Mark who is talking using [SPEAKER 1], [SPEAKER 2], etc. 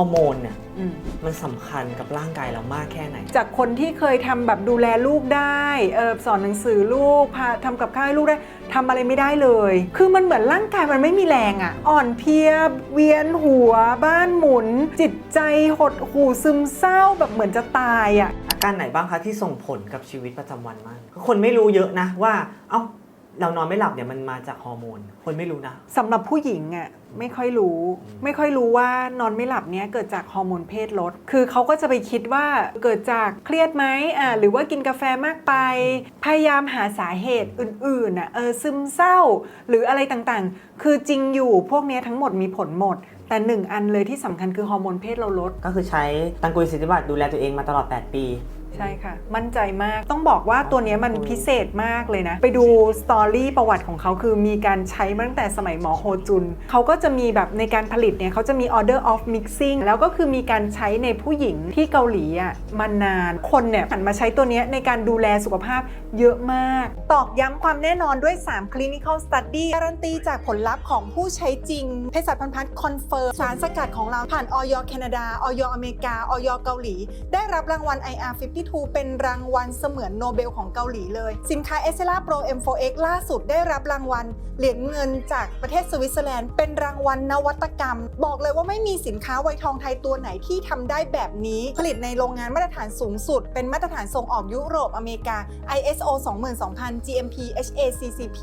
[SPEAKER 1] อร์โมนเนี่ย
[SPEAKER 2] อืม
[SPEAKER 1] มันสำคัญกับร่างกายเรามากแค่ไหน
[SPEAKER 2] จากคนที่เคยทำแบบดูแลลูกได้เออสอนหนังสือลูกพาทำกับข้าวให้ลูกได้ทำอะไรไม่ได้เลย คือมันเหมือนร่างกายมันไม่มีแรงอะ่ะ อ่อนเพลียเวียนหัว บ้านหมุน จิตใจหดหู่ซึมเศร้าแบบเหมือนจะตายอะ
[SPEAKER 1] อาการไหนบ้างคะที่ส่งผลกับชีวิตประจำวันมากคนไม่รู้เยอะนะว่า เอ้า เรานอนไม่หลับเนี่ยมันมาจากฮอร์โมน คนไม่รู้นะ
[SPEAKER 2] สำหรับผู้หญิงอะไม่ค่อยรู้ ไม่ค่อยรู้ว่านอนไม่หลับเนี้ยเกิดจากฮอร์โมนเพศลด คือเขาก็จะไปคิดว่าเกิดจากเครียดไหมอ่าหรือว่ากินกาแฟมากไป พยายามหาสาเหตุอื่นๆอะเออซึมเศร้า หรืออะไรต่างๆ คือจริงอยู่พวกเนี้ยทั้งหมดมีผลหมด แต่หนึ่งอันเลยที่สำคัญคือฮอร์โมนเพศเราลด
[SPEAKER 1] ก็คือใช้ตังกุยสิทธิบัตรดูแลตัวเองมาตลอด 8 ปี
[SPEAKER 2] ใช่ค่ะ มั่นใจมากต้องบอกว่าตัวนี้มันพิเศษมากเลยนะ ไปดูสตอรี่ประวัติของเขาคือมีการใช้มาตั้งแต่สมัยหมอโฮจุน เขาก็จะมีแบบในการผลิตเนี่ยเขาจะมี order of mixing แล้วก็คือมีการใช้ในผู้หญิงที่เกาหลีอะมานานคนเนี่ยหันมาใช้ตัวนี้ในการดูแลสุขภาพเยอะมาก ตอกย้ำความแน่นอนด้วย 3 clinical study การันตีจากผลลัพธ์ของผู้ใช้จริงเภสัชพันธ์พัฒน์คอนเฟิร์มสารสกัดของเราผ่านออยแคนาดาออยอเมริกาออยเกาหลี ได้รับรางวัล IR52 เป็นรางวัลเสมือนโนเบลของเกาหลีเลย สินค้า e s c e l a Pro M4X ล่าสุดได้รับรางวัลเหรียญเงินจากประเทศสวิตเซอร์แลนด์ เป็นรางวัลนวัตกรรม บอกเลยว่าไม่มีสินค้าไวท์ทองไทยตัวไหนที่ทำได้แบบนี้ ผลิตในโรงงานมาตรฐานสูงสุด เป็นมาตรฐานส่งออกยุโรปอเมริกา ISO 22000 GMP HACCP